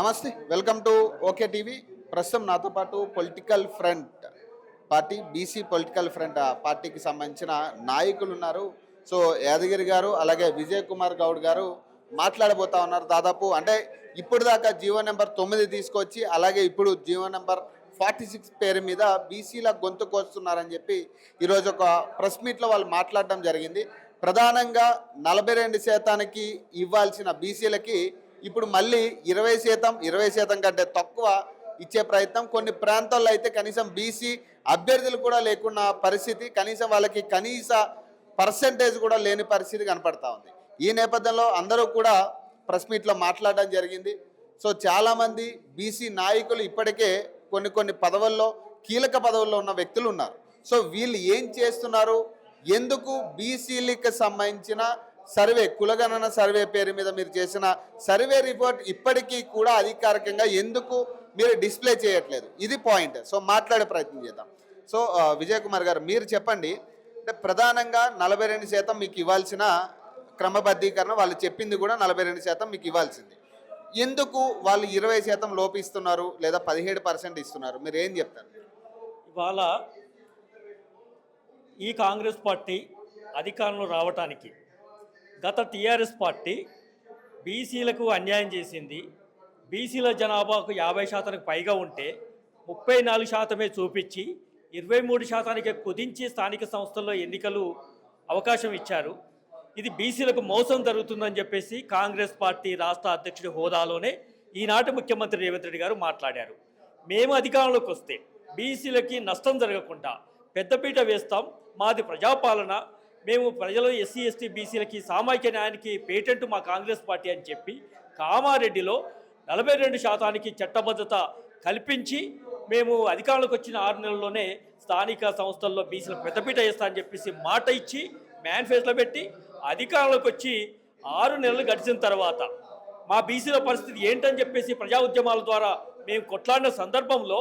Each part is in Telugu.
నమస్తే వెల్కమ్ టు ఓకే టీవీ. ప్రస్తుతం నాతో పాటు political front party BC political front పార్టీకి సంబంధించిన నాయకులు ఉన్నారు. సో యాదగిరి గారు అలాగే విజయ్ కుమార్ గౌడ్ గారు మాట్లాడబోతా ఉన్నారు దాదాపు. అంటే ఇప్పుడు దాకా జీవో నెంబర్ తొమ్మిది తీసుకొచ్చి అలాగే ఇప్పుడు జీవో నెంబర్ ఫార్టీ సిక్స్ పేరు మీద బీసీల గొంతు కోస్తున్నారని చెప్పి ఈరోజు ఒక ప్రెస్ మీట్లో వాళ్ళు మాట్లాడడం జరిగింది. ప్రధానంగా నలభై రెండు శాతానికి ఇవ్వాల్సిన బీసీలకి ఇప్పుడు మళ్ళీ ఇరవై శాతం ఇరవై శాతం కంటే తక్కువ ఇచ్చే ప్రయత్నం. కొన్ని ప్రాంతాల్లో అయితే కనీసం బీసీ అభ్యర్థులు కూడా లేకున్న పరిస్థితి కనీసం వాళ్ళకి కనీస పర్సంటేజ్ కూడా లేని పరిస్థితి కనపడతా ఉంది. ఈ నేపథ్యంలో అందరూ కూడా ప్రెస్ మీట్లో మాట్లాడడం జరిగింది. సో చాలామంది బీసీ నాయకులు ఇప్పటికే కొన్ని కొన్ని పదవుల్లో కీలక పదవుల్లో ఉన్న వ్యక్తులు ఉన్నారు. సో వీళ్ళు ఏం చేస్తున్నారు? ఎందుకు బీసీలకు సంబంధించిన సర్వే కులగణన సర్వే పేరు మీద మీరు చేసిన సర్వే రిపోర్ట్ ఇప్పటికీ కూడా అధికారికంగా ఎందుకు మీరు డిస్ప్లే చేయట్లేదు? ఇది పాయింట్. సో మాట్లాడే ప్రయత్నం చేద్దాం. సో విజయ్ కుమార్ గారు మీరు చెప్పండి. అంటే ప్రధానంగా నలభై రెండు శాతం మీకు ఇవ్వాల్సిన క్రమబద్ధీకరణ వాళ్ళు చెప్పింది కూడా నలభై రెండు శాతం మీకు ఇవ్వాల్సింది. ఎందుకు వాళ్ళు ఇరవై శాతం లోపిస్తున్నారు లేదా పదిహేడు పర్సెంట్ ఇస్తున్నారు? మీరు ఏం చెప్తారు? ఇవాళ ఈ కాంగ్రెస్ పార్టీ అధికారంలో రావటానికి గత టీఆర్ఎస్ పార్టీ బీసీలకు అన్యాయం చేసింది. బీసీల జనాభాకు యాభై శాతానికి పైగా ఉంటే ముప్పై నాలుగు శాతమే చూపించి ఇరవై మూడు శాతానికి కుదించి స్థానిక సంస్థల్లో ఎన్నికలు అవకాశం ఇచ్చారు. ఇది బీసీలకు మోసం జరుగుతుందని చెప్పేసి కాంగ్రెస్ పార్టీ రాష్ట్ర అధ్యక్షుడి హోదాలోనే ఈనాటి ముఖ్యమంత్రి రేవంత్ రెడ్డి గారు మాట్లాడారు. మేము అధికారంలోకి వస్తే బీసీలకి నష్టం జరగకుండా పెద్దపీట వేస్తాం. మాది ప్రజాపాలన మేము ప్రజలు ఎస్సీ ఎస్టీ బీసీలకి సామాజిక న్యాయానికి పేటెంట్ మా కాంగ్రెస్ పార్టీ అని చెప్పి కామారెడ్డిలో నలభై రెండు శాతానికి చట్టబద్ధత కల్పించి మేము అధికారంలోకి వచ్చిన ఆరు నెలల్లోనే స్థానిక సంస్థల్లో బీసీలు పెద్దపీట వేస్తామని చెప్పేసి మాట ఇచ్చి మేనిఫెస్టోలో పెట్టి అధికారంలోకి వచ్చి ఆరు నెలలు గడిచిన తర్వాత మా బీసీల పరిస్థితి ఏంటని చెప్పేసి ప్రజా ఉద్యమాల ద్వారా మేము కొట్లాడిన సందర్భంలో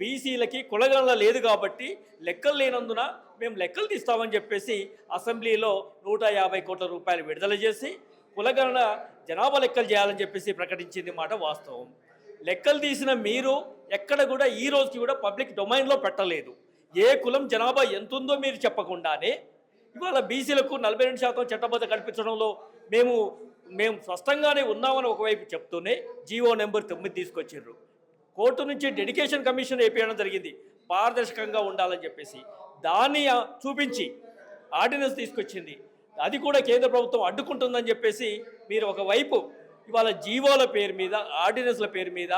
బీసీలకి కులగణన లేదు కాబట్టి లెక్కలు లేనందున మేము లెక్కలు తీస్తామని చెప్పేసి అసెంబ్లీలో నూట యాభై కోట్ల రూపాయలు విడుదల చేసి కులగణన జనాభా లెక్కలు చేయాలని చెప్పేసి ప్రకటించింది మాట వాస్తవం. లెక్కలు తీసిన మీరు ఎక్కడ కూడా ఈ రోజుకి కూడా పబ్లిక్ డొమైన్లో పెట్టలేదు. ఏ కులం జనాభా ఎంత ఉందో మీరు చెప్పకుండానే ఇవాళ బీసీలకు నలభై రెండు శాతం చట్టబద్ధ కల్పించడంలో మేము మేము స్పష్టంగానే ఉన్నామని ఒకవైపు చెప్తూనే జీవో నెంబర్ తొమ్మిది తీసుకొచ్చారు కోర్టు నుంచి డెడికేషన్ కమిషన్ వేపించడం జరిగింది. పారదర్శకంగా ఉండాలని చెప్పేసి. దాన్ని చూపించి ఆర్డినెన్స్ తీసుకొచ్చింది. అది కూడా కేంద్ర ప్రభుత్వం అడ్డుకుంటుందని చెప్పేసి మీరు ఒకవైపు ఇవాళ జీవోల పేరు మీద ఆర్డినెన్స్ల పేరు మీద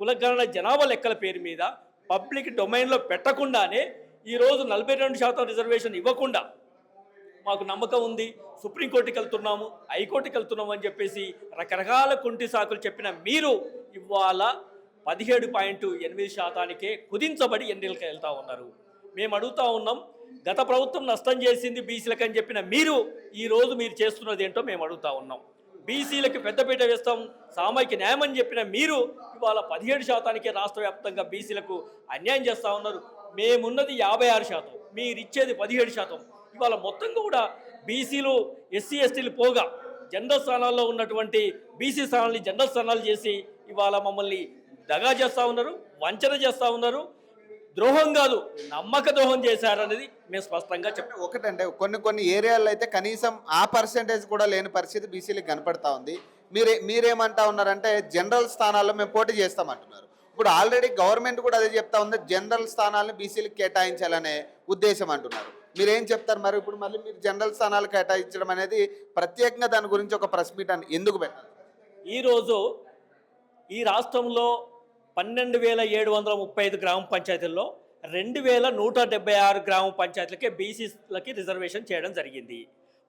కులగణన జనాభా లెక్కల పేరు మీద పబ్లిక్ డొమైన్లో పెట్టకుండానే ఈరోజు నలభై రెండు శాతం రిజర్వేషన్ ఇవ్వకుండా మాకు నమ్మకం ఉంది. సుప్రీంకోర్టుకి వెళ్తున్నాము హైకోర్టుకి వెళ్తున్నాము అని చెప్పేసి రకరకాల కుంటి సాకులు చెప్పిన మీరు ఇవాళ పదిహేడు పాయింట్ ఎనిమిది శాతానికే కుదించబడి ఎన్నికలకు వెళ్తా ఉన్నారు. మేము అడుగుతూ ఉన్నాం గత ప్రభుత్వం నష్టం చేసింది బీసీలకు అని చెప్పిన మీరు ఈరోజు మీరు చేస్తున్నది ఏంటో మేము అడుగుతూ ఉన్నాం. బీసీలకు పెద్దపీట వేస్తాం సామాజిక న్యాయం అని చెప్పిన మీరు ఇవాళ పదిహేడు శాతానికే రాష్ట్ర వ్యాప్తంగా బీసీలకు అన్యాయం చేస్తూ ఉన్నారు. మేమున్నది యాభై ఆరు శాతం మీరు ఇచ్చేది పదిహేడు శాతం. ఇవాళ మొత్తం కూడా బీసీలు ఎస్సీ ఎస్టీలు పోగా జనరల్ స్థానాల్లో ఉన్నటువంటి బీసీ స్థానాల్ని జనరల్ స్థానాలు చేసి ఇవాళ మమ్మల్ని దగా చేస్తూ ఉన్నారు వంచన చేస్తూ ఉన్నారు. ద్రోహం కాదు నమ్మక ద్రోహం చేశారనేది మేము స్పష్టంగా చెప్తాం ఒకటంటే కొన్ని కొన్ని ఏరియాల్లో అయితే కనీసం ఆ పర్సంటేజ్ కూడా లేని పరిస్థితి బీసీలకు కనపడతా ఉంది. మీరే మీరేమంటా ఉన్నారంటే జనరల్ స్థానాల్లో మేము పోటీ చేస్తామంటున్నారు. ఇప్పుడు ఆల్రెడీ గవర్నమెంట్ కూడా అదే చెప్తా ఉంది జనరల్ స్థానాలను బీసీలకు కేటాయించాలనే ఉద్దేశం అంటున్నారు. మీరేం చెప్తారు మరి? ఇప్పుడు మళ్ళీ మీరు జనరల్ స్థానాలు కేటాయించడం అనేది ప్రత్యేకంగా దాని గురించి ఒక ప్రెస్ మీట్ అని ఎందుకు పెట్టారు ఈరోజు ఈ రాష్ట్రంలో పన్నెండు వేల ఏడు వందల ముప్పై ఐదు గ్రామ పంచాయతీల్లో రెండు వేల నూట డెబ్బై ఆరు గ్రామ పంచాయతీలకే బీసీలకి రిజర్వేషన్ చేయడం జరిగింది.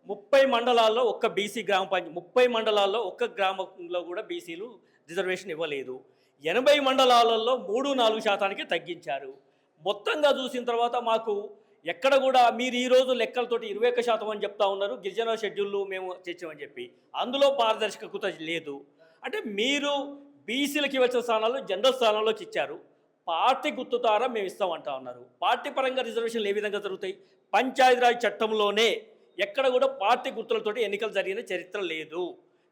ముప్పై మండలాల్లో ఒక్క బీసీ గ్రామ పంచాయతీ ముప్పై మండలాల్లో ఒక్క గ్రామంలో కూడా బీసీలు రిజర్వేషన్ ఇవ్వలేదు. ఎనభై మండలాలలో మూడు నాలుగు శాతానికి తగ్గించారు. మొత్తంగా చూసిన తర్వాత మాకు ఎక్కడ కూడా మీరు ఈరోజు లెక్కలతోటి ఇరవై ఒక్క శాతం అని చెప్తా ఉన్నారు. గిరిజన షెడ్యూల్లో మేము తెచ్చామని చెప్పి. అందులో పారదర్శకత లేదు. అంటే మీరు బీసీలకు ఇవ్వాల్సిన స్థానాలు జనరల్ స్థానాల్లోకి ఇచ్చారు. పార్టీ గుర్తు ద్వారా మేము ఇస్తామంటా ఉన్నారు. పార్టీ పరంగా రిజర్వేషన్లు ఏ విధంగా జరుగుతాయి? పంచాయతీరాజ్ చట్టంలోనే ఎక్కడ కూడా పార్టీ గుర్తులతోటి ఎన్నికలు జరిగిన చరిత్ర లేదు.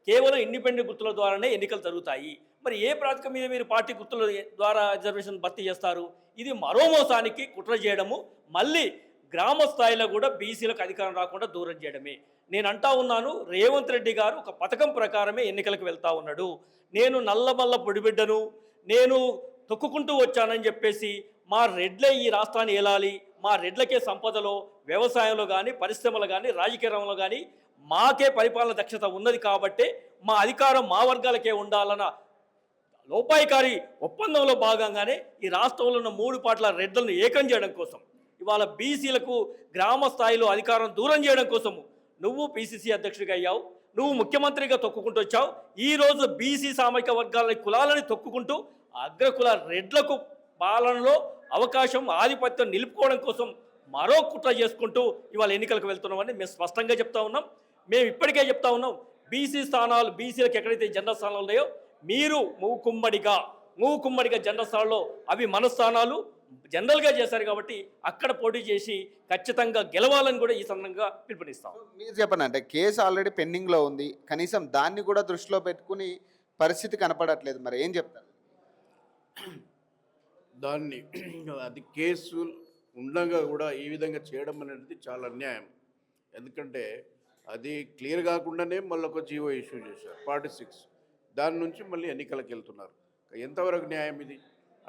కేవలం ఇండిపెండెంట్ గుర్తుల ద్వారానే ఎన్నికలు జరుగుతాయి. మరి ఏ ప్రాతిక మీద మీరు పార్టీ గుర్తుల ద్వారా రిజర్వేషన్ భర్తీ చేస్తారు? ఇది మరో మోసానికి కుట్ర చేయడము. మళ్ళీ గ్రామ స్థాయిలో కూడా బీసీలకు అధికారం రాకుండా దూరం చేయడమే. నేను అంటా ఉన్నాను రేవంత్ రెడ్డి గారు ఒక పథకం ప్రకారమే ఎన్నికలకు వెళ్తా ఉన్నాడు. నేను నల్లమల్ల పొడిబిడ్డను నేను తొక్కుకుంటూ వచ్చానని చెప్పేసి మా రెడ్లే ఈ రాష్ట్రాన్ని ఏలాలి మా రెడ్లకే సంపదలో వ్యవసాయంలో కానీ పరిశ్రమలు కానీ రాజకీయ రంగంలో కానీ మాకే పరిపాలన దక్షత ఉన్నది కాబట్టే మా అధికారం మా వర్గాలకే ఉండాలన్న లోపాయికారి ఒప్పందంలో భాగంగానే ఈ రాష్ట్రంలో ఉన్న మూడు పాటల రెడ్లను ఏకం చేయడం కోసం. ఇవాళ బీసీలకు గ్రామ స్థాయిలో అధికారం దూరం చేయడం కోసము నువ్వు పిసిసి అధ్యక్షుడిగా అయ్యావు నువ్వు ముఖ్యమంత్రిగా తొక్కుకుంటూ వచ్చావు ఈ బీసీ సామాజిక వర్గాలని కులాలని తొక్కుకుంటూ అగ్రకుల రెడ్లకు పాలనలో అవకాశం ఆధిపత్యం నిలుపుకోవడం కోసం మరో కుట్ర చేసుకుంటూ ఇవాళ ఎన్నికలకు వెళ్తున్నామని మేము స్పష్టంగా చెప్తా ఉన్నాం. మేము ఇప్పటికే చెప్తా ఉన్నాం బీసీ స్థానాలు బీసీలకు ఎక్కడైతే జనరల్ స్థానాలు ఉన్నాయో మీరు మూకుమ్మడిగా మూకుమ్మడిగా జనరల్ స్థానాల్లో అవి మన స్థానాలు జనరల్గా చేశారు కాబట్టి అక్కడ పోటీ చేసి ఖచ్చితంగా గెలవాలని కూడా ఈ సందర్భంగా పిలుపునిస్తాం. మీరు చెప్పండి అంటే కేసు ఆల్రెడీ పెండింగ్లో ఉంది. కనీసం దాన్ని కూడా దృష్టిలో పెట్టుకుని పరిస్థితి కనపడట్లేదు. మరి ఏం చెప్తారు? దాన్ని అది కేసు ఉండగా కూడా ఈ విధంగా చేయడం అనేది చాలా అన్యాయం. ఎందుకంటే అది క్లియర్ కాకుండానే మళ్ళీ ఒక జీవో ఇష్యూ చేశారు ఫార్టీ సిక్స్. దాని నుంచి మళ్ళీ ఎన్నికలకు వెళ్తున్నారు ఎంతవరకు న్యాయం ఇది?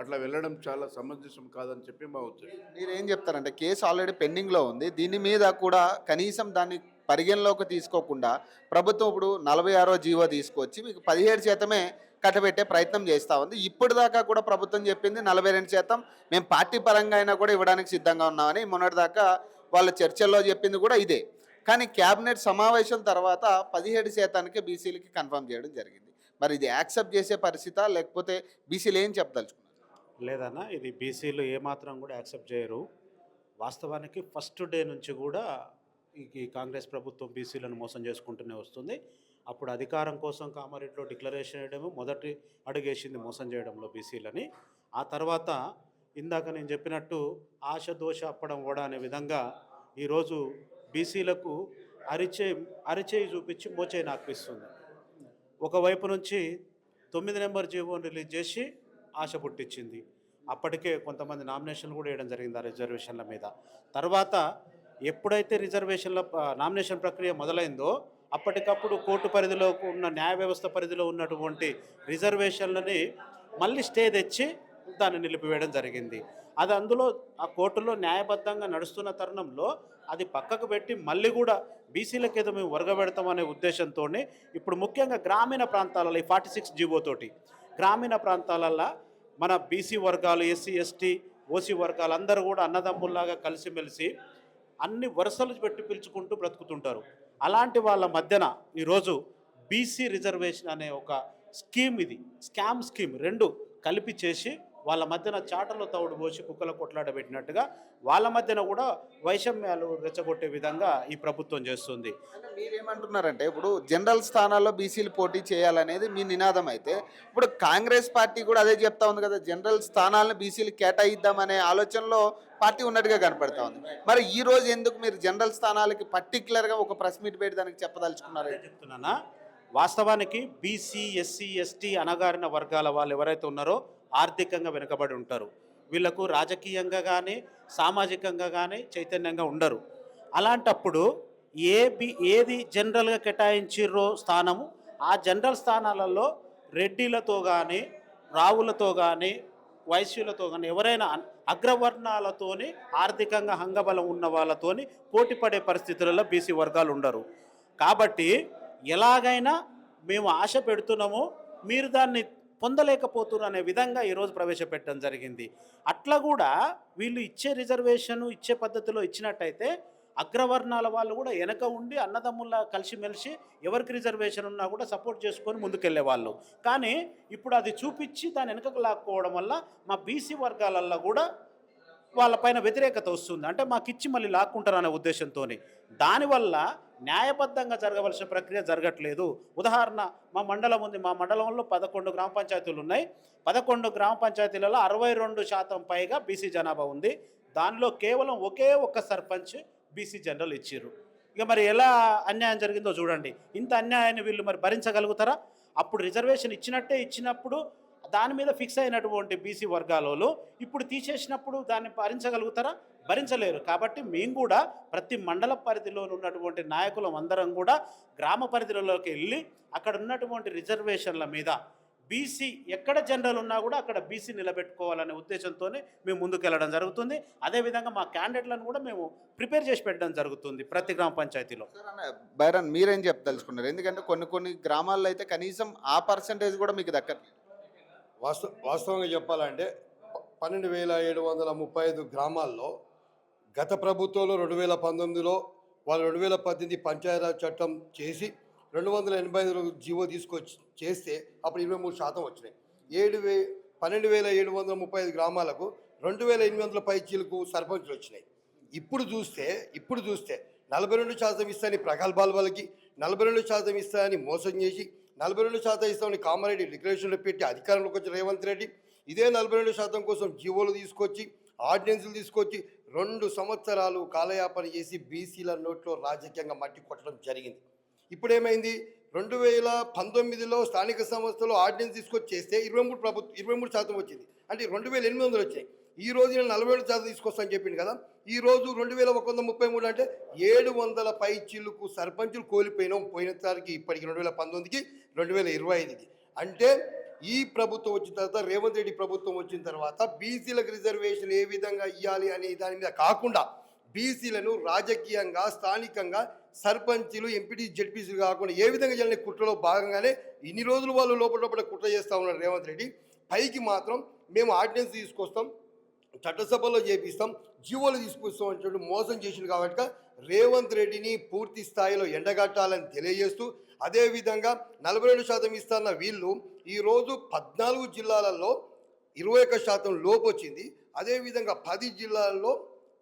అట్లా వెళ్ళడం చాలా సమంజసం కాదని చెప్పి మా ఉద్దేశం. మీరు ఏం చెప్తారంటే కేసు ఆల్రెడీ పెండింగ్లో ఉంది. దీని మీద కూడా కనీసం దాన్ని పరిగణలోకి తీసుకోకుండా ప్రభుత్వం ఇప్పుడు నలభై ఆరో జీవో తీసుకొచ్చి మీకు పదిహేడు శాతమే కట్టబెట్టే ప్రయత్నం చేస్తూ ఉంది. ఇప్పటిదాకా కూడా ప్రభుత్వం చెప్పింది నలభై రెండు శాతం మేము పార్టీ పరంగా అయినా కూడా ఇవ్వడానికి సిద్ధంగా ఉన్నామని మొన్నటిదాకా వాళ్ళ చర్చల్లో చెప్పింది కూడా ఇదే. కానీ క్యాబినెట్ సమావేశం తర్వాత పదిహేడు శాతానికి బీసీలకి కన్ఫర్మ్ చేయడం జరిగింది. మరి ఇది యాక్సెప్ట్ చేసే పరిస్థితా లేకపోతే బీసీలు ఏం చెప్పదలుచుకున్నారు? లేదన్నా ఇది బీసీలు ఏమాత్రం కూడా యాక్సెప్ట్ చేయరు. వాస్తవానికి ఫస్ట్ డే నుంచి కూడా ఈ కాంగ్రెస్ ప్రభుత్వం బీసీలను మోసం చేసుకుంటూనే వస్తుంది. అప్పుడు అధికారం కోసం కామారెడ్డిలో డిక్లరేషన్ చేయడము మొదటి అడుగేసింది మోసం చేయడంలో బీసీలని. ఆ తర్వాత ఇందాక నేను చెప్పినట్టు ఆశ దోష అప్పడం కూడా అనే విధంగా ఈరోజు బీసీలకు అరిచే అరిచేయి చూపించి మోచేయి నాకిస్తుంది ఒకవైపు నుంచి తొమ్మిది నెంబర్ జీవోని రిలీజ్ చేసి ఆశ పుట్టించింది. అప్పటికే కొంతమంది నామినేషన్లు కూడా వేయడం జరిగింది ఆ రిజర్వేషన్ల మీద. తర్వాత ఎప్పుడైతే రిజర్వేషన్ల నామినేషన్ ప్రక్రియ మొదలైందో అప్పటికప్పుడు కోర్టు పరిధిలో ఉన్న న్యాయ వ్యవస్థ పరిధిలో ఉన్నటువంటి రిజర్వేషన్లని మళ్ళీ స్టే తెచ్చి దాన్ని నిలిపివేయడం జరిగింది. అది అందులో ఆ కోర్టులో న్యాయబద్ధంగా నడుస్తున్న తరుణంలో అది పక్కకు పెట్టి మళ్ళీ కూడా బీసీలకు ఏదో మేము ఒరగబెడతామనే ఉద్దేశంతో ఇప్పుడు ముఖ్యంగా గ్రామీణ ప్రాంతాలలో ఈ ఫార్టీ సిక్స్ జీవోతోటి గ్రామీణ ప్రాంతాలల్లో మన బీసీ వర్గాలు ఎస్సీ ఎస్టీ ఓసీ వర్గాలు అందరూ కూడా అన్నదమ్ముల్లాగా కలిసిమెలిసి అన్ని వరుసలు పెట్టి పిలుచుకుంటూ బ్రతుకుతుంటారు. అలాంటి వాళ్ళ మధ్యన ఈరోజు బీసీ రిజర్వేషన్ అనే ఒక స్కీమ్ ఇది. స్కామ్ స్కీమ్ రెండు కలిపి చేసి వాళ్ళ మధ్యన చాటలో తవుడు పోసి కుక్కల కొట్లాడబెట్టినట్టుగా వాళ్ళ మధ్యన కూడా వైషమ్యాలు రెచ్చగొట్టే విధంగా ఈ ప్రభుత్వం చేస్తుంది. మీరేమంటున్నారంటే ఇప్పుడు జనరల్ స్థానాల్లో బీసీలు పోటీ చేయాలనేది మీ నినాదం అయితే ఇప్పుడు కాంగ్రెస్ పార్టీ కూడా అదే చెప్తా ఉంది కదా జనరల్ స్థానాలను బీసీలు కేటాయిద్దామనే ఆలోచనలో పార్టీ ఉన్నట్టుగా కనపడతా ఉంది. మరి ఈ రోజు ఎందుకు మీరు జనరల్ స్థానాలకి పర్టికులర్గా ఒక ప్రెస్ మీట్ పెట్టి దానికి చెప్పదలుచుకున్నారు చెప్తున్నానా? వాస్తవానికి బీసీ ఎస్సీ ఎస్టీ అణగారిన వర్గాల వాళ్ళు ఎవరైతే ఉన్నారో ఆర్థికంగా వెనుకబడి ఉంటారు. వీళ్ళకు రాజకీయంగా కానీ సామాజికంగా కానీ చైతన్యంగా ఉండరు. అలాంటప్పుడు ఏ బి ఏది జనరల్గా కేటాయించిర్రో స్థానము ఆ జనరల్ స్థానాలలో రెడ్డిలతో కానీ రావులతో కానీ వైశ్యులతో కానీ ఎవరైనా అగ్రవర్ణాలతోని ఆర్థికంగా హంగబలం ఉన్న వాళ్ళతోని పోటీ పడే పరిస్థితులలో బీసీ వర్గాలు ఉండరు. కాబట్టి ఎలాగైనా మేము ఆశ పెడుతున్నామో మీరు దాన్ని పొందలేకపోతున్నారు అనే విధంగా ఈరోజు ప్రవేశపెట్టడం జరిగింది. అట్లా కూడా వీళ్ళు ఇచ్చే రిజర్వేషన్ ఇచ్చే పద్ధతిలో ఇచ్చినట్టయితే అగ్రవర్ణాల వాళ్ళు కూడా వెనక ఉండి అన్నదమ్ముల కలిసిమెలిసి ఎవరికి రిజర్వేషన్ ఉన్నా కూడా సపోర్ట్ చేసుకొని ముందుకెళ్ళే వాళ్ళు. కానీ ఇప్పుడు అది చూపించి దాని వెనకకు లాక్కోవడం వల్ల మా బీసీ వర్గాలల్లో కూడా వాళ్ళపైన వ్యతిరేకత వస్తుంది. అంటే మాకు ఇచ్చి మళ్ళీ లాక్కుంటారు అనే ఉద్దేశంతో దానివల్ల న్యాయబద్ధంగా జరగవలసిన ప్రక్రియ జరగట్లేదు. ఉదాహరణ మా మండలం ఉంది. మా మండలంలో పదకొండు గ్రామ పంచాయతీలు ఉన్నాయి. పదకొండు గ్రామ పంచాయతీలలో అరవై రెండు శాతం పైగా బీసీ జనాభా ఉంది. దానిలో కేవలం ఒకే ఒక్క సర్పంచ్ బీసీ జనరల్ ఇచ్చిర్రు. ఇక మరి ఎలా అన్యాయం జరిగిందో చూడండి. ఇంత అన్యాయాన్ని వీళ్ళు మరి భరించగలుగుతారా? అప్పుడు రిజర్వేషన్ ఇచ్చినట్టే ఇచ్చినప్పుడు దాని మీద ఫిక్స్ అయినటువంటి బీసీ వర్గాలలో ఇప్పుడు తీసేసినప్పుడు దాన్ని భరించగలుగుతారా? భరించలేరు. కాబట్టి మేము కూడా ప్రతి మండల పరిధిలో ఉన్నటువంటి నాయకులం అందరం కూడా గ్రామ పరిధిలోకి వెళ్ళి అక్కడ ఉన్నటువంటి రిజర్వేషన్ల మీద బీసీ ఎక్కడ జనరల్ ఉన్నా కూడా అక్కడ బీసీ నిలబెట్టుకోవాలనే ఉద్దేశంతోనే మేము ముందుకెళ్ళడం జరుగుతుంది. అదేవిధంగా మా క్యాండిడేట్లను కూడా మేము ప్రిపేర్ చేసి పెట్టడం జరుగుతుంది ప్రతి గ్రామ పంచాయతీలో. సార్ అన్న బైరన్ మీరేం చెప్పదలుచుకున్నారు? ఎందుకంటే కొన్ని కొన్ని గ్రామాల్లో అయితే కనీసం ఆ పర్సంటేజ్ కూడా మీకు దక్కట్లేదు. వాస్తవ వాస్తవంగా చెప్పాలంటే పన్నెండు వేల ఏడు వందల ముప్పై ఐదు గ్రామాల్లో గత ప్రభుత్వంలో రెండు వేల పంతొమ్మిదిలో వాళ్ళు రెండు వేల పద్దెనిమిది పంచాయతీరాజ్ చట్టం చేసి రెండు వందల ఎనభై ఐదు జీవో తీసుకొచ్చి చేస్తే అప్పుడు ఇరవై మూడు శాతం వచ్చినాయి. ఏడు వే పన్నెండు వేల ఏడు వందల ముప్పై ఐదు గ్రామాలకు రెండు వేల ఎనిమిది వందల పైచీలకు సర్పంచులు వచ్చినాయి. ఇప్పుడు చూస్తే ఇప్పుడు చూస్తే నలభై రెండు శాతం ఇస్తాని ప్రగల్భాల వాళ్ళకి నలభై రెండు శాతం ఇస్తానని మోసం చేసి నలభై రెండు శాతం ఇస్తామని కామారెడ్డి డిక్లరేషన్లో పెట్టి అధికారంలోకి వచ్చిన రేవంత్ రెడ్డి ఇదే నలభై రెండు శాతం కోసం జీవోలు తీసుకొచ్చి ఆర్డినెన్సులు తీసుకొచ్చి రెండు సంవత్సరాలు కాలయాపన చేసి బీసీల నోట్లో రాజకీయంగా మట్టి కొట్టడం జరిగింది. ఇప్పుడేమైంది? రెండు వేల పంతొమ్మిదిలో స్థానిక సంస్థలు ఆర్డినెన్స్ తీసుకొచ్చి చేస్తే ఇరవై మూడు ప్రభుత్వం ఇరవై మూడు శాతం వచ్చింది. అంటే రెండు వేల ఎనిమిది వందలు వచ్చాయి. ఈ రోజు నేను నలభై ఏడు శాతం తీసుకొస్తాను చెప్పింది కదా. ఈ రోజు రెండు వేల ఒక వంద ముప్పై మూడు అంటే ఏడు వందల పై చిల్లుకు సర్పంచులు కోల్పోయినాం పోయినసారికి ఇప్పటికి రెండు వేల పంతొమ్మిదికి రెండు వేల ఇరవై ఐదుకి. అంటే ఈ ప్రభుత్వం వచ్చిన తర్వాత రేవంత్ రెడ్డి ప్రభుత్వం వచ్చిన తర్వాత బీసీలకు రిజర్వేషన్ ఏ విధంగా ఇవ్వాలి అనే దాని మీద కాకుండా బీసీలను రాజకీయంగా స్థానికంగా సర్పంచులు ఎంపీటీ జడ్పీసీలు కాకుండా ఏ విధంగా చేయాలనే కుట్రలో భాగంగానే ఇన్ని రోజులు వాళ్ళు లోపల లోపల కుట్ర చేస్తూ ఉన్నారు రేవంత్ రెడ్డి. పైకి మాత్రం మేము ఆర్డినెన్స్ తీసుకొస్తాం చట్టసభలో చేపిస్తాం జీవోలు తీసుకొస్తాం అంటే మోసం చేసింది కాబట్టి రేవంత్ రెడ్డిని పూర్తి స్థాయిలో ఎండగట్టాలని తెలియజేస్తూ అదేవిధంగా నలభై రెండు శాతం ఇస్తున్న వీళ్ళు ఈరోజు పద్నాలుగు జిల్లాలలో ఇరవై ఒక్క శాతం లోపు వచ్చింది. అదేవిధంగా పది జిల్లాల్లో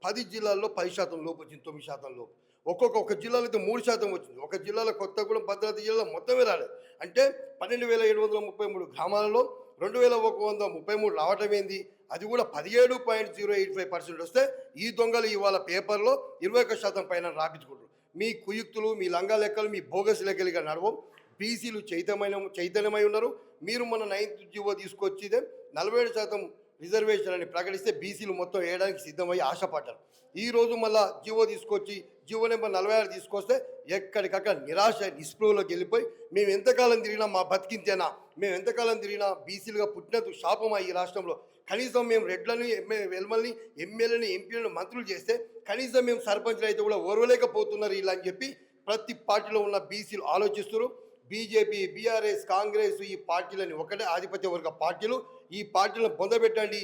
పది జిల్లాల్లో పది శాతం లోపు వచ్చింది తొమ్మిది శాతం లోపు. ఒక్కొక్క ఒక జిల్లాలో అయితే మూడు శాతం వచ్చింది. ఒక జిల్లాలో కొత్తగూడెం భద్రాద్రి జిల్లాలో మొత్తమే రాలేదు. అంటే పన్నెండు వేల ఏడు వందల ముప్పై మూడు గ్రామాలలో రెండు వేల ఒక వంద ముప్పై మూడు రావటం ఏంది? అది కూడా పదిహేడు point zero eight five percent వస్తే ఈ దొంగలు ఇవాళ పేపర్లో ఇరవై ఒక్క శాతం పైన రాపించుకుంటున్నారు. మీ కుయుక్తులు మీ లంగా లెక్కలు మీ బోగస్ లెక్కలుగా నడవం. బీసీలు చైతన్యమైన చైతన్యమై ఉన్నారు. మీరు మన నైన్త్ జీవో తీసుకొచ్చిదే. నలభై ఏడు శాతం రిజర్వేషన్ అని ప్రకటిస్తే బీసీలు మొత్తం వేయడానికి సిద్ధమయ్యి ఆశపడ్డారు. ఈరోజు మళ్ళా జీవో తీసుకొచ్చి జీవో నెంబర్ నలభై ఆరు తీసుకొస్తే ఎక్కడికక్కడ నిరాశ నిస్పృహలోకి వెళ్ళిపోయి మేము ఎంతకాలం తిరిగినా మా బతికింతేనా? మేము ఎంతకాలం తిరిగినా బీసీలుగా పుట్టినందుకు శాపమా ఈ రాష్ట్రంలో? కనీసం మేము రెడ్లని వెల్మల్ని ఎమ్మెల్యేని ఎంపీలను మంత్రులు చేస్తే కనీసం మేము సర్పంచ్లు అయితే కూడా ఓర్వలేకపోతున్నారు ఇలా అని చెప్పి ప్రతి పార్టీలో ఉన్న బీసీలు ఆలోచిస్తున్నారు. బీజేపీ బీఆర్ఎస్ కాంగ్రెస్ ఈ పార్టీలని ఒకటే ఆధిపత్య వర్గ పార్టీలు. ఈ పార్టీలను పొందబెట్టండి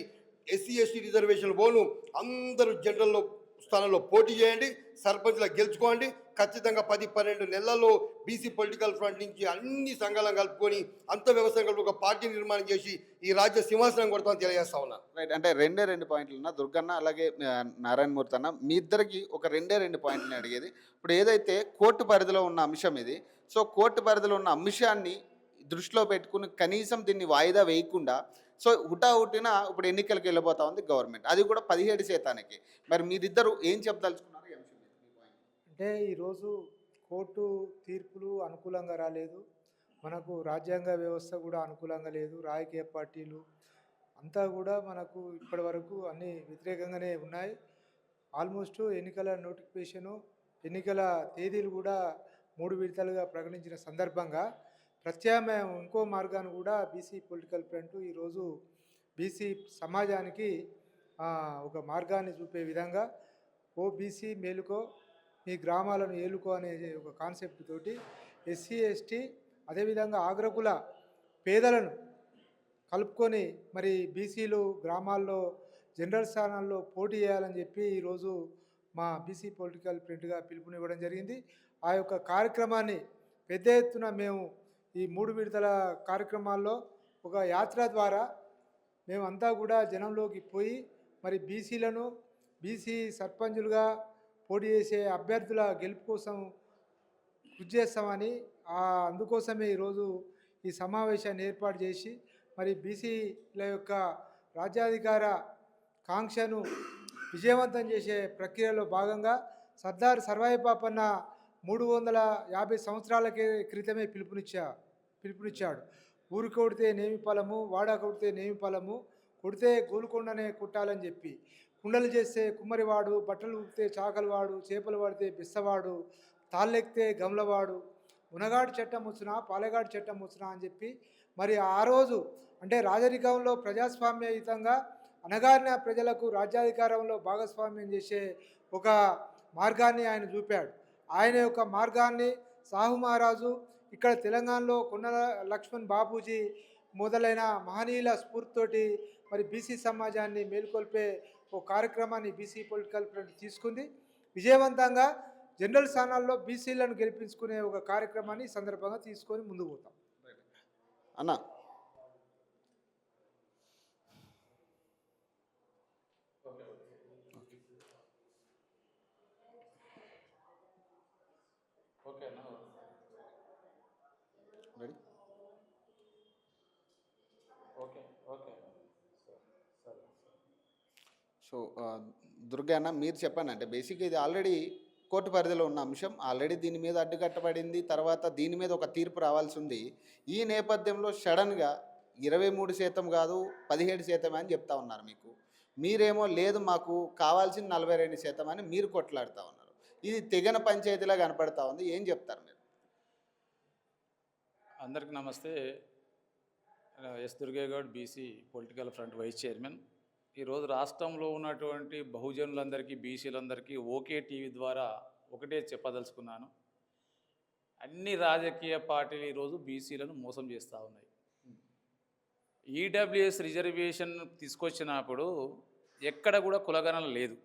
ఎస్సీ ఎస్టీ రిజర్వేషన్ పోను. అందరూ జనరల్లో స్థానంలో పోటీ చేయండి. సర్పంచ్లో గెలుచుకోండి. ఖచ్చితంగా పది పన్నెండు నెలల్లో బీసీ పొలిటికల్ ఫ్రంట్ నుంచి అన్ని సంఘాలను కలుపుకొని అంత వ్యవస్థ కలిపి ఒక పార్టీ నిర్మాణం చేసి ఈ రాజ్య సింహాసనం కొడతామని తెలియజేస్తా ఉన్నాను రైట్ అంటే రెండే రెండు పాయింట్లు ఉన్న దుర్గన్న అలాగే నారాయణమూర్తి అన్న మీ ఇద్దరికి ఒక రెండే రెండు పాయింట్లు అడిగేది. ఇప్పుడు ఏదైతే కోర్టు పరిధిలో ఉన్న అంశం ఇది సో కోర్టు పరిధిలో ఉన్న అంశాన్ని దృష్టిలో పెట్టుకుని కనీసం దీన్ని వాయిదా వేయకుండా సో హుటాహుటిన ఇప్పుడు ఎన్నికలకు వెళ్ళిపోతా ఉంది గవర్నమెంట్. అది కూడా పదిహేడు శాతానికి. మరి మీరిద్దరు ఏం చెప్పదలుచుకుంటారు ఈ అంశం మీద? మీ point. అంటే ఈరోజు కోర్టు తీర్పులు అనుకూలంగా రాలేదు. మనకు రాజ్యాంగ వ్యవస్థ కూడా అనుకూలంగా లేదు. రాజకీయ పార్టీలు అంతా కూడా మనకు ఇప్పటి వరకు అన్ని వ్యతిరేకంగానే ఉన్నాయి. ఆల్మోస్ట్ ఎన్నికల నోటిఫికేషను ఎన్నికల తేదీలు కూడా మూడు విడతలుగా ప్రకటించిన సందర్భంగా ప్రత్యామ్నాయం ఇంకో మార్గాన్ని కూడా బీసీ పొలిటికల్ ఫ్రంట్ ఈరోజు బీసీ సమాజానికి ఒక మార్గాన్ని చూపే విధంగా ఓబీసీ మేలుకో మీ గ్రామాలను ఏలుకో అనే ఒక కాన్సెప్ట్ తోటి ఎస్సీ ఎస్టీ అదేవిధంగా ఆగ్రకుల పేదలను కలుపుకొని మరి బీసీలు గ్రామాల్లో జనరల్ స్థానాల్లో పోటీ చేయాలని చెప్పి ఈరోజు మా బీసీ పొలిటికల్ ప్రింట్గా పిలుపునివ్వడం జరిగింది. ఆ యొక్క కార్యక్రమాన్ని పెద్ద ఎత్తున మేము ఈ మూడు విడతల కార్యక్రమాల్లో ఒక యాత్ర ద్వారా మేమంతా కూడా జనంలోకి పోయి మరి బీసీలను బీసీ సర్పంచులుగా పోటీ చేసే అభ్యర్థుల గెలుపు కోసం కృషి చేస్తామని అందుకోసమే ఈరోజు ఈ సమావేశాన్ని ఏర్పాటు చేసి మరి బీసీల యొక్క రాజ్యాధికార కాంక్షను విజయవంతం చేసే ప్రక్రియలో భాగంగా సర్దార్ సర్వాయి పాపన్న మూడు వందల యాభై సంవత్సరాలకి క్రితమే పిలుపునిచ్చా పిలుపునిచ్చాడు. ఊరు కొడితే నేమి ఫలము వాడ కొడితే నేమి ఫలము కొడితే గోలుకొండనే కుట్టాలని చెప్పి. కుండలు చేస్తే కుమ్మరివాడు బట్టలు ఉప్పితే చాకలవాడు చేపలు పడితే బిస్సవాడు తాళ్ళెక్కితే గమలవాడు ఉనగాడు చట్టం వచ్చినా పాలెగాడు చట్టం వచ్చినా అని చెప్పి మరి ఆ రోజు అంటే రాజరికంలో ప్రజాస్వామ్యయుతంగా అనగారిన ప్రజలకు రాజ్యాధికారంలో భాగస్వామ్యం చేసే ఒక మార్గాన్ని ఆయన చూపాడు. ఆయన యొక్క మార్గాన్ని సాహు మహారాజు ఇక్కడ తెలంగాణలో కొన్నల లక్ష్మణ్ బాపూజీ మొదలైన మహనీయుల స్ఫూర్తితోటి మరి బీసీ సమాజాన్ని మేల్కొల్పే ఓ కార్యక్రమాన్ని బీసీ పొలిటికల్ ఫ్రంట్ తీసుకుంది. విజయవంతంగా జనరల్ స్థానాల్లో బీసీలను గెలిపించుకునే ఒక కార్యక్రమాన్ని సందర్భంగా తీసుకొని ముందుకు పోతాం. అన్న రెడీ సో ఆ, అన్న మీరు చెప్పండి అంటే బేసిక్గా ఇది ఆల్రెడీ కోర్టు పరిధిలో ఉన్న అంశం. ఆల్రెడీ దీని మీద అడ్డుకట్టబడింది తర్వాత దీని మీద ఒక తీర్పు రావాల్సి ఉంది. ఈ నేపథ్యంలో సడన్గా ఇరవై మూడు శాతం కాదు పదిహేడు శాతం అని చెప్తా ఉన్నారు మీకు. మీరేమో లేదు మాకు కావాల్సిన నలభై రెండు శాతం అని మీరు కొట్లాడుతూ ఉన్నారు. ఇది తెగన పంచాయతీలా కనపడతా ఉంది. ఏం చెప్తారు మీరు? అందరికీ నమస్తే. S Durgegoud BC political front vice chairman. ఈరోజు రాష్ట్రంలో ఉన్నటువంటి బహుజనులందరికీ బీసీలందరికీ ఓకే టీవీ ద్వారా ఒకటే చెప్పదలుచుకున్నాను. అన్ని రాజకీయ పార్టీలు ఈరోజు బీసీలను మోసం చేస్తూ ఉన్నాయి. ఈడబ్ల్యూఎస్ రిజర్వేషన్ తీసుకొచ్చినప్పుడు ఎక్కడ కూడా కులగణన లేదు.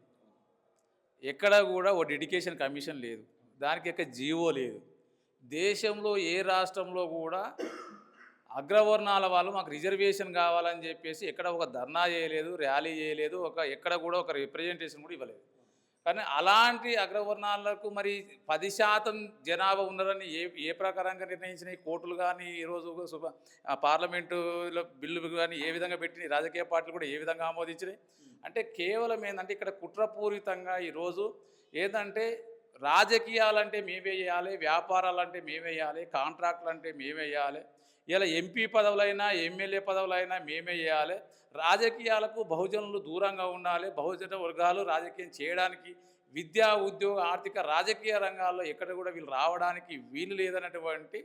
ఎక్కడ కూడా ఓ డెడికేషన్ కమిషన్ లేదు. దానికి యొక్క జీవో లేదు. దేశంలో ఏ రాష్ట్రంలో కూడా అగ్రవర్ణాల వాళ్ళు మాకు రిజర్వేషన్ కావాలని చెప్పేసి ఎక్కడ ఒక ధర్నా చేయలేదు ర్యాలీ చేయలేదు ఒక ఎక్కడ కూడా ఒక రిప్రజెంటేషన్ కూడా ఇవ్వలేదు. కానీ అలాంటి అగ్రవర్ణాలకు మరి పది శాతం జనాభా ఉన్నారని ఏ ఏ ప్రకారంగా నిర్ణయించిన కోర్టులు కానీ ఈరోజు సుభ పార్లమెంటులో బిల్లు కానీ ఏ విధంగా పెట్టిన రాజకీయ పార్టీలు కూడా ఏ విధంగా ఆమోదించినాయి? అంటే కేవలం ఏంటంటే ఇక్కడ కుట్రపూరితంగా ఈరోజు ఏంటంటే రాజకీయాలంటే మేమే చేయాలి వ్యాపారాలంటే మేమే చేయాలి కాంట్రాక్టులు అంటే మేమే చేయాలి ఇలా ఎంపీ పదవులైనా ఎమ్మెల్యే పదవులైనా మేమే చేయాలి. రాజకీయాలకు బహుజనులు దూరంగా ఉండాలి. బహుజన వర్గాలు రాజకీయం చేయడానికి విద్యా ఉద్యోగ ఆర్థిక రాజకీయ రంగాల్లో ఎక్కడ కూడా వీళ్ళు రావడానికి వీలు లేదన్నటువంటి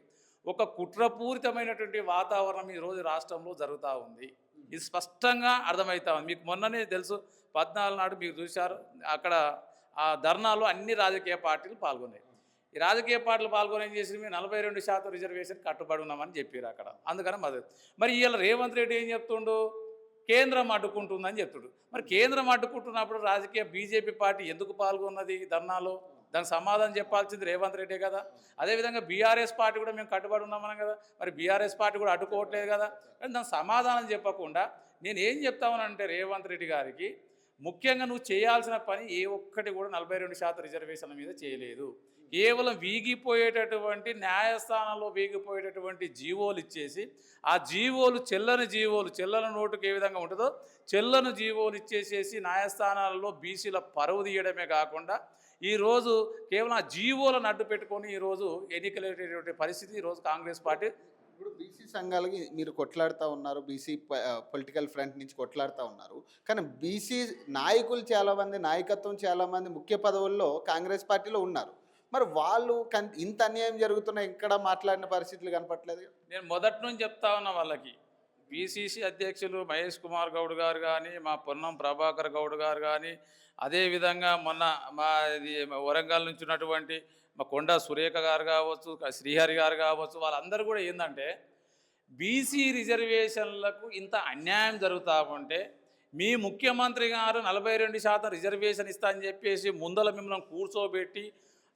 ఒక కుట్రపూరితమైనటువంటి వాతావరణం ఈరోజు రాష్ట్రంలో జరుగుతూ ఉంది. ఇది స్పష్టంగా అర్థమవుతా ఉంది. మీకు మొన్ననే తెలుసు పద్నాలుగు నాడు మీరు చూశారు అక్కడ ఆ ధర్నాలో అన్ని రాజకీయ పార్టీలు పాల్గొన్నాయి. ఈ రాజకీయ పార్టీలు పాల్గొని ఏం చేసి మేము నలభై రెండు శాతం రిజర్వేషన్ కట్టుబడి ఉన్నామని చెప్పారు అక్కడ. అందుకని మద మరి ఇవాళ రేవంత్ రెడ్డి ఏం చెప్తుండు? కేంద్రం అడ్డుకుంటుందని చెప్తుడు. మరి కేంద్రం అడ్డుకుంటున్నప్పుడు రాజకీయ బీజేపీ పార్టీ ఎందుకు పాల్గొన్నది ధర్నాలో? దానికి సమాధానం చెప్పాల్సింది రేవంత్ రెడ్డే కదా. అదేవిధంగా బీఆర్ఎస్ పార్టీ కూడా మేము కట్టుబడి ఉన్నామన్నాం కదా. మరి బీఆర్ఎస్ పార్టీ కూడా అడ్డుకోవట్లేదు కదా. కానీ దానికి సమాధానం చెప్పకుండా నేను ఏం చెప్తామనంటే రేవంత్ రెడ్డి గారికి ముఖ్యంగా నువ్వు చేయాల్సిన పని ఏ ఒక్కటి కూడా నలభై రెండు శాతం రిజర్వేషన్ల మీద చేయలేదు. కేవలం వీగిపోయేటటువంటి న్యాయస్థానంలో వీగిపోయేటటువంటి జీవోలు ఇచ్చేసి ఆ జీవోలు చెల్లని జీవోలు చెల్లని నోటుకు ఏ విధంగా ఉంటుందో చెల్లని జీవోలు ఇచ్చేసేసి న్యాయస్థానాలలో బీసీల పరువు తీయడమే కాకుండా ఈరోజు కేవలం ఆ జీవోలను అడ్డు పెట్టుకొని ఈరోజు ఎన్నికలేటటువంటి పరిస్థితి ఈరోజు కాంగ్రెస్ పార్టీ ఇప్పుడు బీసీ సంఘాలకి మీరు కొట్లాడుతూ ఉన్నారు బీసీ పొలిటికల్ ఫ్రంట్ నుంచి కొట్లాడుతూ ఉన్నారు. కానీ బీసీ నాయకులు చాలామంది నాయకత్వం చాలామంది ముఖ్య పదవుల్లో కాంగ్రెస్ పార్టీలో ఉన్నారు. మరి వాళ్ళు కన్ ఇంత అన్యాయం జరుగుతున్నా ఇక్కడ మాట్లాడిన పరిస్థితులు కనపట్లేదు నేను మొదటి నుంచి చెప్తా ఉన్నా వాళ్ళకి. పిసిసి అధ్యక్షులు మహేష్ కుమార్ గౌడ్ గారు కానీ మా పొన్నం ప్రభాకర్ గౌడ్ గారు కానీ అదేవిధంగా మొన్న మా ఇది వరంగల్ నుంచి ఉన్నటువంటి మా కొండ సురేఖ గారు కావచ్చు శ్రీహరి గారు కావచ్చు వాళ్ళందరూ కూడా ఏంటంటే బీసీ రిజర్వేషన్లకు ఇంత అన్యాయం జరుగుతా ఉంటే మీ ముఖ్యమంత్రి గారు నలభై రెండు శాతం రిజర్వేషన్ ఇస్తా అని చెప్పేసి ముందల మిమ్మల్ని కూర్చోబెట్టి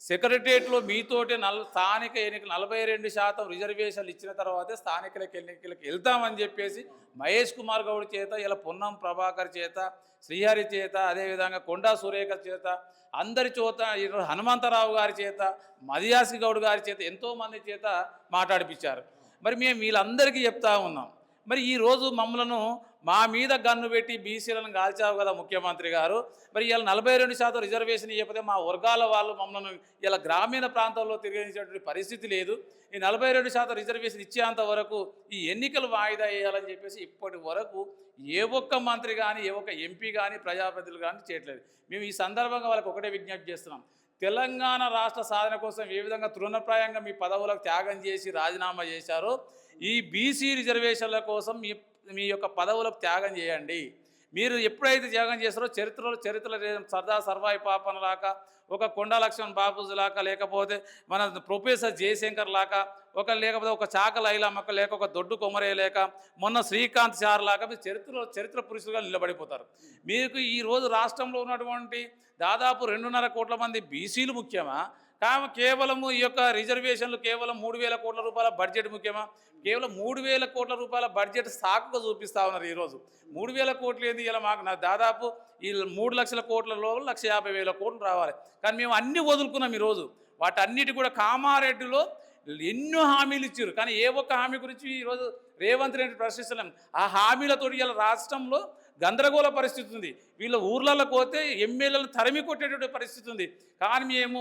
సెక్రటరియట్లో మీతోటి నల్ స్థానిక ఎన్నికలు నలభై రెండు శాతం రిజర్వేషన్లు ఇచ్చిన తర్వాతే స్థానికలకు ఎన్నికలకు వెళ్తామని చెప్పేసి మహేష్ కుమార్ గౌడ్ చేత ఇలా పొన్నం ప్రభాకర్ చేత శ్రీహరి చేత అదేవిధంగా కొండా సురేఖ చేత అందరి చేత హనుమంతరావు గారి చేత మదియాసి గౌడ్ గారి చేత ఎంతోమంది చేత మాట్లాడిపించారు మరి మేము వీళ్ళందరికీ చెప్తా ఉన్నాం. మరి ఈరోజు మమ్మలను మా మీద గన్ను పెట్టి బీసీలను కాల్చావు కదా ముఖ్యమంత్రి గారు. మరి ఇలా నలభై రెండు శాతం రిజర్వేషన్ ఇవ్వకపోతే మా వర్గాల వాళ్ళు మమ్మల్ని ఇలా గ్రామీణ ప్రాంతాల్లో తిరిగించేటువంటి పరిస్థితి లేదు. ఈ నలభై రెండు శాతం రిజర్వేషన్ ఇచ్చేంత వరకు ఈ ఎన్నికలు వాయిదా వేయాలని చెప్పేసి ఇప్పటి వరకు ఏ ఒక్క మంత్రి కానీ ఏ ఒక్క ఎంపీ కానీ ప్రజాప్రతినిధులు కానీ చేయట్లేదు. మేము ఈ సందర్భంగా వాళ్ళకి ఒకటే విజ్ఞప్తి చేస్తున్నాం. తెలంగాణ రాష్ట్ర సాధన కోసం ఏ విధంగా తృణప్రాయంగా మీ పదవులకు త్యాగం చేసి రాజీనామా చేశారో ఈ బీసీ రిజర్వేషన్ల కోసం మీ మీ యొక్క పదవులకు త్యాగం చేయండి. మీరు ఎప్పుడైతే త్యాగం చేస్తారో చరిత్రలో చరిత్ర సర్దా సర్వాయి పాపన లాగా ఒక కొండా లక్ష్మణ్ బాపూజీ లాక లేకపోతే మన ప్రొఫెసర్ జయశంకర్ లాగా ఒక లేకపోతే ఒక చాకల ఐలామక్క లేక ఒక దొడ్డు కొమరే లేక మొన్న శ్రీకాంత్ చార్ లాక మీరు చరిత్రలో చరిత్ర పురుషులుగా నిలబడిపోతారు. మీకు ఈరోజు రాష్ట్రంలో ఉన్నటువంటి దాదాపు రెండున్నర కోట్ల మంది బీసీలు ముఖ్యమా? కావు కేవలము ఈ యొక్క రిజర్వేషన్లు కేవలం మూడు వేల కోట్ల రూపాయల బడ్జెట్ ముఖ్యమా? కేవలం మూడు వేల కోట్ల రూపాయల బడ్జెట్ సాకుగా చూపిస్తా ఉన్నారు ఈరోజు. మూడు వేల కోట్లు ఏంది? ఇలా మాకు నా దాదాపు ఈ మూడు లక్షల కోట్లలో లక్ష యాభై వేల కోట్లు రావాలి. కానీ మేము అన్నీ వదులుకున్నాం ఈరోజు. వాటన్నిటి కూడా కామారెడ్డిలో ఎన్నో హామీలు ఇచ్చారు. కానీ ఏ ఒక్క హామీ గురించి ఈరోజు రేవంత్ రెడ్డి ప్రశ్నిస్తలేం. ఆ హామీలతో ఇలా రాష్ట్రంలో గందరగోళ పరిస్థితి ఉంది. వీళ్ళ ఊర్లలో పోతే ఎమ్మెల్యేలను తరిమి కొట్టేటువంటి పరిస్థితి ఉంది. కానీ మేము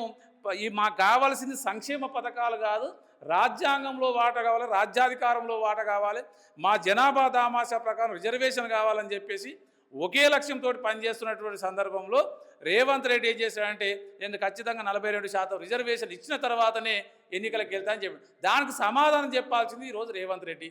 ఈ మాకు కావాల్సింది సంక్షేమ పథకాలు కాదు రాజ్యాంగంలో వాట కావాలి రాజ్యాధికారంలో వాట కావాలి మా జనాభా దామాషా ప్రకారం రిజర్వేషన్ కావాలని చెప్పేసి ఒకే లక్ష్యంతో పనిచేస్తున్నటువంటి సందర్భంలో రేవంత్ రెడ్డి ఏం చేశాడంటే నేను ఖచ్చితంగా నలభై రెండు శాతం రిజర్వేషన్ ఇచ్చిన తర్వాతనే ఎన్నికలకు వెళ్తా అని చెప్పి దానికి సమాధానం చెప్పాల్సింది ఈరోజు రేవంత్ రెడ్డి.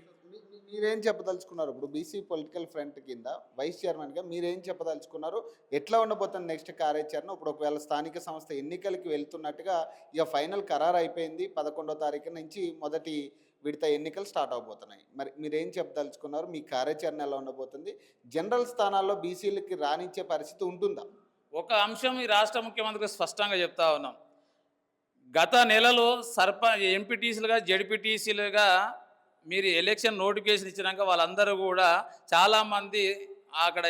మీరేం చెప్పదలుచుకున్నారు? ఇప్పుడు బీసీ పొలిటికల్ ఫ్రంట్ కింద వైస్ చైర్మన్గా మీరేం చెప్పదలుచుకున్నారు? ఎట్లా ఉండబోతుంది నెక్స్ట్ కార్యాచరణ? ఇప్పుడు ఒకవేళ స్థానిక సంస్థ ఎన్నికలకి వెళ్తున్నట్టుగా ఇక ఫైనల్ ఖరారు అయిపోయింది పదకొండో తారీఖు నుంచి మొదటి విడత ఎన్నికలు స్టార్ట్ అవబోతున్నాయి. మరి మీరేం చెప్పదలుచుకున్నారు? మీ కార్యాచరణ ఎలా ఉండబోతుంది? జనరల్ స్థానాల్లో బీసీలకి రాణించే పరిస్థితి ఉంటుందా? ఒక అంశం ఈ రాష్ట్ర ముఖ్యమంత్రికి స్పష్టంగా చెప్తా ఉన్నాం. గత నెలలో సర్ప ఎంపీటీసీలుగా జడ్పీటీసీలుగా మీరు ఎలక్షన్ నోటిఫికేషన్ ఇచ్చినాక వాళ్ళందరూ కూడా చాలామంది అక్కడ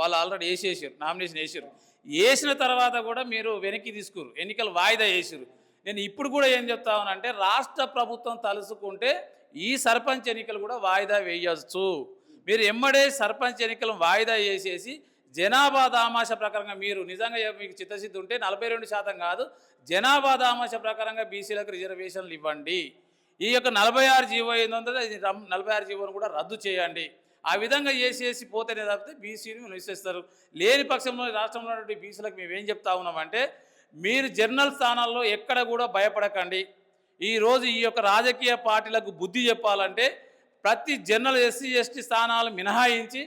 వాళ్ళు ఆల్రెడీ వేసేసారు నామినేషన్ వేసారు. వేసిన తర్వాత కూడా మీరు వెనక్కి తీసుకురు ఎన్నికలు వాయిదా వేసారు. నేను ఇప్పుడు కూడా ఏం చెప్తా ఉన్నానంటే రాష్ట్ర ప్రభుత్వం తలుసుకుంటే ఈ సర్పంచ్ ఎన్నికలు కూడా వాయిదా వేయచ్చు. మీరు ఎమ్మడే సర్పంచ్ ఎన్నికలను వాయిదా వేసేసి జనాభా దామాష ప్రకారంగా మీరు నిజంగా మీకు చిత్తశుద్ధి ఉంటే నలభై రెండు శాతం కాదు జనాభా దామాష ప్రకారంగా బీసీలకు రిజర్వేషన్లు ఇవ్వండి. ఈ యొక్క నలభై ఆరు జీవో ఏందో ఇది నలభై ఆరు జీవోను కూడా రద్దు చేయండి. ఆ విధంగా చేసేసి పోతేనే తప్పితే బీసీని నివసిస్తారు లేని పక్షంలో రాష్ట్రంలో ఉన్నటువంటి బీసీలకు మేము ఏం చెప్తా ఉన్నామంటే మీరు జర్నల్ స్థానాల్లో ఎక్కడ కూడా భయపడకండి. ఈరోజు ఈ యొక్క రాజకీయ పార్టీలకు బుద్ధి చెప్పాలంటే ప్రతి జర్నల్ ఎస్సీ ఎస్టీ స్థానాలు మినహాయించి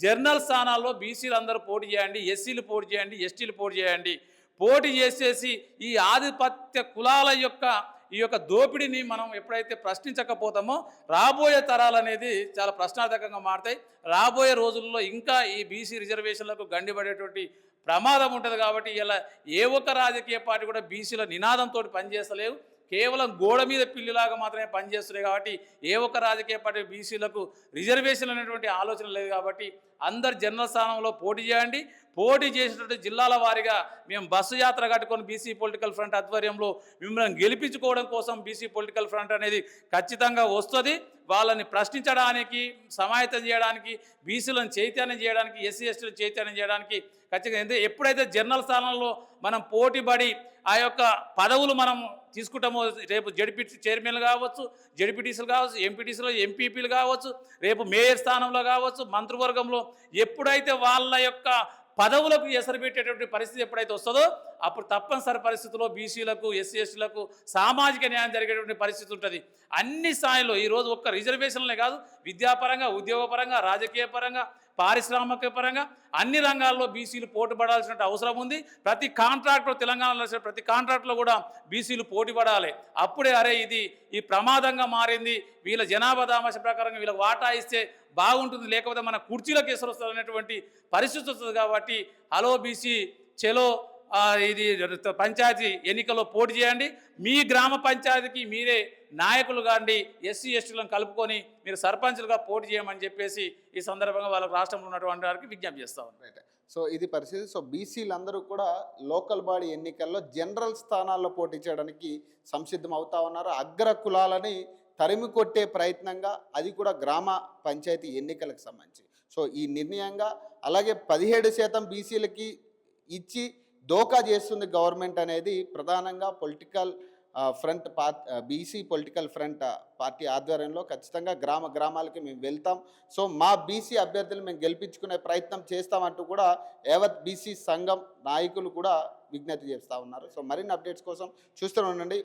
జర్నల్ స్థానాల్లో బీసీలు అందరూ పోటీ చేయండి ఎస్సీలు పోటీ చేయండి ఎస్టీలు పోటీ చేయండి. పోటీ చేసేసి ఈ ఆధిపత్య కులాల యొక్క ఈ యొక్క దోపిడీని మనం ఎప్పుడైతే ప్రశ్నించకపోతామో రాబోయే తరాలు అనేది చాలా ప్రశ్నార్థకంగా మారుతాయి. రాబోయే రోజుల్లో ఇంకా ఈ బీసీ రిజర్వేషన్లకు గండిపడేటువంటి ప్రమాదం ఉంటుంది కాబట్టి ఇలా ఏ ఒక్క రాజకీయ పార్టీ కూడా బీసీల నినాదంతో పనిచేస్తలేవు. కేవలం గోడ మీద పిల్లిలాగా మాత్రమే పనిచేస్తున్నాయి కాబట్టి ఏ ఒక్క రాజకీయ పార్టీ బీసీలకు రిజర్వేషన్ అనేటువంటి ఆలోచన లేదు కాబట్టి అందరు జనరల్ స్థానంలో పోటీ చేయండి. పోటీ చేసినటువంటి జిల్లాల వారీగా మేము బస్సు యాత్ర కట్టుకొని బీసీ పొలిటికల్ ఫ్రంట్ ఆధ్వర్యంలో మిమ్మల్ని గెలిపించుకోవడం కోసం బీసీ పొలిటికల్ ఫ్రంట్ అనేది ఖచ్చితంగా వస్తుంది. వాళ్ళని ప్రశ్నించడానికి సమాయత్తం చేయడానికి బీసీలను చైతన్యం చేయడానికి ఎస్సీ ఎస్టీలను చైతన్యం చేయడానికి ఖచ్చితంగా ఎందుకంటే ఎప్పుడైతే జనరల్ స్థానంలో మనం పోటీపడి ఆ యొక్క పదవులు మనం తీసుకుంటామో రేపు జడిపి చైర్మన్లు కావచ్చు జడిపిటీసీలు కావచ్చు ఎంపీటీసీలు ఎంపీపీలు కావచ్చు రేపు మేయర్ స్థానంలో కావచ్చు మంత్రివర్గంలో ఎప్పుడైతే వాళ్ళ యొక్క పదవులకు ఎసరు పెట్టేటువంటి పరిస్థితి ఎప్పుడైతే వస్తుందో అప్పుడు తప్పనిసరి పరిస్థితుల్లో బీసీలకు ఎస్సీ ఎస్టీలకు సామాజిక న్యాయం జరిగేటువంటి పరిస్థితి ఉంటుంది. అన్ని స్థాయిలో ఈరోజు ఒక్క రిజర్వేషన్లే కాదు విద్యాపరంగా ఉద్యోగపరంగా రాజకీయ పరంగా పారిశ్రామిక పరంగా అన్ని రంగాల్లో బీసీలు పోటీపడాల్సిన అవసరం ఉంది. ప్రతి కాంట్రాక్టర్ తెలంగాణలో ప్రతి కాంట్రాక్ట్లో కూడా బీసీలు పోటీ పడాలి అప్పుడే అరే ఇది ఈ ప్రమాదంగా మారింది. వీళ్ళ జనాభా దామాష ప్రకారంగా వీళ్ళకి వాటా ఇస్తే బాగుంటుంది. లేకపోతే మన కుర్చీలకు ఎసరు వస్తుంది అనేటువంటి పరిస్థితి వస్తుంది కాబట్టి హలో బీసీ చెలో ఇది పంచాయతీ ఎన్నికల్లో పోటీ చేయండి. మీ గ్రామ పంచాయతీకి మీరే నాయకులు కాండి. ఎస్సీ ఎస్టీలను కలుపుకొని మీరు సర్పంచులుగా పోటీ చేయమని చెప్పేసి ఈ సందర్భంగా వాళ్ళ రాష్ట్రంలో ఉన్నటువంటి వారికి విజ్ఞప్తి చేస్తా సో ఇది పరిస్థితి. సో బీసీలందరూ కూడా లోకల్ బాడీ ఎన్నికల్లో జనరల్ స్థానాల్లో పోటీ చేయడానికి సంసిద్ధం అవుతా ఉన్నారు. అగ్ర కులాలని తరిమి కొట్టే ప్రయత్నంగా అది కూడా గ్రామ పంచాయతీ ఎన్నికలకు సంబంధించి. సో ఈ నిర్ణయంగా అలాగే పదిహేడు శాతం బీసీలకి ఇచ్చి దోకా చేస్తుంది గవర్నమెంట్ అనేది ప్రధానంగా political front part BC political front party ఆధ్వర్యంలో ఖచ్చితంగా గ్రామ గ్రామాలకి మేము వెళ్తాం. సో మా బీసీ అభ్యర్థులు మేము గెలిపించుకునే ప్రయత్నం చేస్తామంటూ కూడా యావత్ బీసీ సంఘం నాయకులు కూడా విజ్ఞప్తి చేస్తూ ఉన్నారు. సో మరిన్ని అప్డేట్స్ కోసం చూస్తూనే ఉండండి.